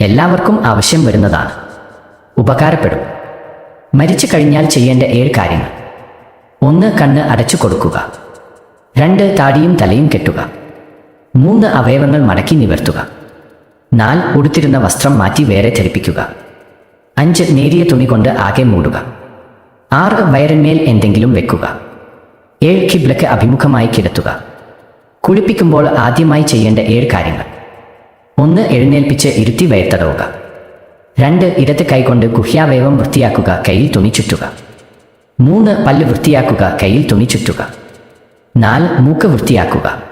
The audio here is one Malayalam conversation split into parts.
എല്ലാവർക്കും ആവശ്യം വരുന്നതാണ്. ഉപകാരപ്പെടും. മരിച്ചു കഴിഞ്ഞാൽ ചെയ്യേണ്ട ഏഴ് കാര്യങ്ങൾ. ഒന്ന് കണ്ണ് അടച്ചു കൊടുക്കുക. രണ്ട് താടിയും തലയും കെട്ടുക. മൂന്ന് അവയവങ്ങൾ മടക്കി നിവർത്തുക. നാല് ഉടുത്തിരുന്ന വസ്ത്രം മാറ്റി വേറെ ധരിപ്പിക്കുക. അഞ്ച് നേരിയ തുണി കൊണ്ട് ആകെ മൂടുക. ആറ് വയറിന്മേൽ എന്തെങ്കിലും വെക്കുക. ഏഴ് കിബ്ലക്ക് അഭിമുഖമായി കിടത്തുക. കുളിപ്പിക്കുമ്പോൾ ആദ്യമായി ചെയ്യേണ്ട ഏഴ് കാര്യങ്ങൾ. ഒന്ന് എഴുന്നേൽപ്പിച്ച് ഇരുത്തി വയത്തടവുക രണ്ട് ഇടത് കൈകൊണ്ട് ഗുഹ്യാവയവം വൃത്തിയാക്കുക കയ്യിൽ തുണി ചുറ്റുക. മൂന്ന് പല്ല് വൃത്തിയാക്കുക കയ്യിൽ തുണി ചുറ്റുക. നാല് മൂക്ക് വൃത്തിയാക്കുക.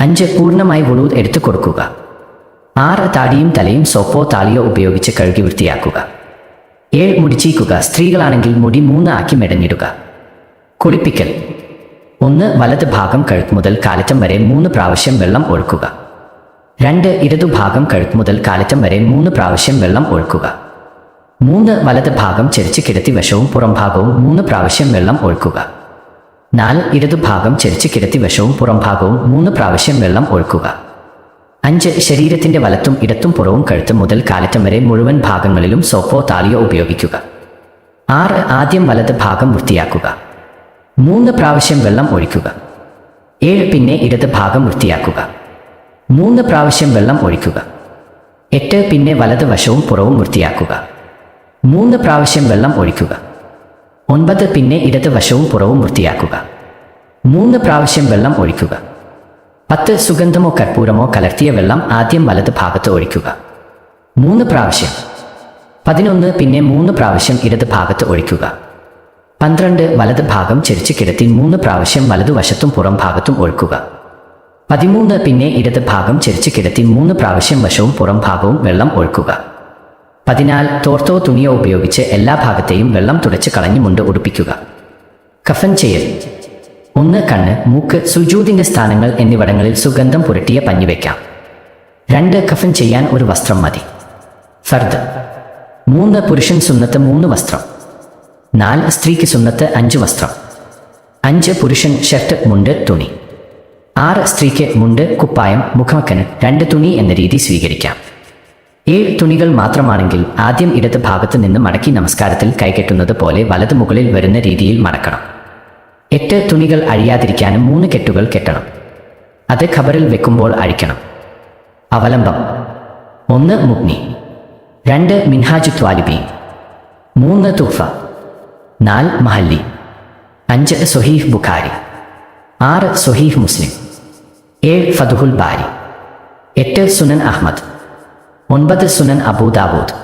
അഞ്ച് പൂർണമായി വുളു എടുത്തു കൊടുക്കുക. ആറ് താടിയും തലയും സോപ്പോ താളിയോ ഉപയോഗിച്ച് കഴുകി വൃത്തിയാക്കുക. ഏഴ് മുടിച്ചീക്കുക സ്ത്രീകളാണെങ്കിൽ മുടി മൂന്ന് ആക്കി മെടഞ്ഞിടുക. കുളിപ്പിക്കൽ. ഒന്ന് വലത് ഭാഗം കഴുത്ത് മുതൽ കാലറ്റം വരെ മൂന്ന് പ്രാവശ്യം വെള്ളം ഒഴുക്കുക. രണ്ട് ഇടതുഭാഗം കഴുത്ത് മുതൽ കാലറ്റം വരെ മൂന്ന് പ്രാവശ്യം വെള്ളം ഒഴുക്കുക. മൂന്ന് വലത് ഭാഗം ചെരിച്ച് കിടത്തി വശവും പുറംഭാഗവും മൂന്ന് പ്രാവശ്യം വെള്ളം ഒഴുക്കുക. നാല് ഇടതുഭാഗം ചെരിച്ച് കിടത്തി വശവും പുറംഭാഗവും മൂന്ന് പ്രാവശ്യം വെള്ളം ഒഴുക്കുക. അഞ്ച് ശരീരത്തിന്റെ വലത്തും ഇടത്തും പുറവും കഴുത്ത് മുതൽ കാലറ്റം വരെ മുഴുവൻ ഭാഗങ്ങളിലും സോപ്പോ താളിയോ ഉപയോഗിക്കുക. ആറ് ആദ്യം വലത് ഭാഗം വൃത്തിയാക്കുക. മൂന്ന് പ്രാവശ്യം വെള്ളം ഒഴിക്കുക. ഏഴ് പിന്നെ ഇടത് ഭാഗം വൃത്തിയാക്കുക. മൂന്ന് പ്രാവശ്യം വെള്ളം ഒഴിക്കുക. എട്ട് പിന്നെ വലത് വശവും പുറവും വൃത്തിയാക്കുക. മൂന്ന് പ്രാവശ്യം വെള്ളം ഒഴിക്കുക. ഒൻപത് പിന്നെ ഇടത് വശവും പുറവും വൃത്തിയാക്കുക. മൂന്ന് പ്രാവശ്യം വെള്ളം ഒഴിക്കുക. പത്ത് സുഗന്ധമോ കർപ്പൂരമോ കലർത്തിയ വെള്ളം ആദ്യം വലത് ഭാഗത്ത് ഒഴിക്കുക. മൂന്ന് പ്രാവശ്യം. പതിനൊന്ന് പിന്നെ മൂന്ന് പ്രാവശ്യം ഇടത് ഭാഗത്ത് ഒഴിക്കുക. പന്ത്രണ്ട് വലത് ഭാഗം ചെരിച്ച് കിടത്തി മൂന്ന് പ്രാവശ്യം വലതുവശത്തും പുറം ഭാഗത്തും ഒഴുക്കുക. പതിമൂന്ന് പിന്നെ ഇടത് ഭാഗം ചെരിച്ച് കിടത്തി മൂന്ന് പ്രാവശ്യം വശവും പുറം ഭാഗവും വെള്ളം ഒഴുക്കുക. പതിനാല് തോർത്തോ തുണിയോ ഉപയോഗിച്ച് എല്ലാ ഭാഗത്തെയും വെള്ളം തുടച്ച് കളഞ്ഞു മുണ്ട് ഉടുപ്പിക്കുക. കഫൻ ചെയ്യൽ. ഒന്ന് കണ്ണ് മൂക്ക് സുജൂതിന്റെ സ്ഥാനങ്ങൾ എന്നിവിടങ്ങളിൽ സുഗന്ധം പുരട്ടിയ പഞ്ഞി വെക്കാം. രണ്ട് കഫൻ ചെയ്യാൻ ഒരു വസ്ത്രം മതി. ഫർദ്. മൂന്ന് പുരുഷൻ സുന്നത്ത് മൂന്ന് വസ്ത്രം. നാല് സ്ത്രീക്ക് സുന്നത്ത് അഞ്ച് വസ്ത്രം. അഞ്ച് പുരുഷൻ ഷർട്ട് മുണ്ട് തുണി. ആറ് സ്ത്രീക്ക് മുണ്ട് കുപ്പായം മുഖമക്കന് രണ്ട് തുണി എന്ന രീതി സ്വീകരിക്കാം. ഏഴ് തുണികൾ മാത്രമാണെങ്കിൽ ആദ്യം ഇടത് ഭാഗത്ത് നിന്ന് മടക്കി നമസ്കാരത്തിൽ കൈകെട്ടുന്നത് പോലെ വലത് മുകളിൽ വരുന്ന രീതിയിൽ മടക്കണം. എട്ട് തുണികൾ അഴിയാതിരിക്കാനും മൂന്ന് കെട്ടുകൾ കെട്ടണം. അത് ഖബറിൽ വെക്കുമ്പോൾ അഴിക്കണം. അവലംബം. ഒന്ന് മുഗ്നി രണ്ട് മിൻഹാജു ത്വാലിബി മൂന്ന് തുഫ നാല് മഹല്ലി അഞ്ച് സൊഹീഫ് ബുഖാരി ആറ് സൊഹീഫ് മുസ്ലിം. ഏഴ് ഫതുഹുൽ ബാരി. എട്ട് സുനൻ അഹ്മദ്. ഒൻപത് സുനൻ അബൂദാബൂദ്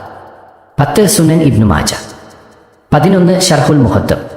പത്ത് സുനൻ ഇബ്നു മാജ. പതിനൊന്ന് ഷർഹുൽ മുഹദ്ദം.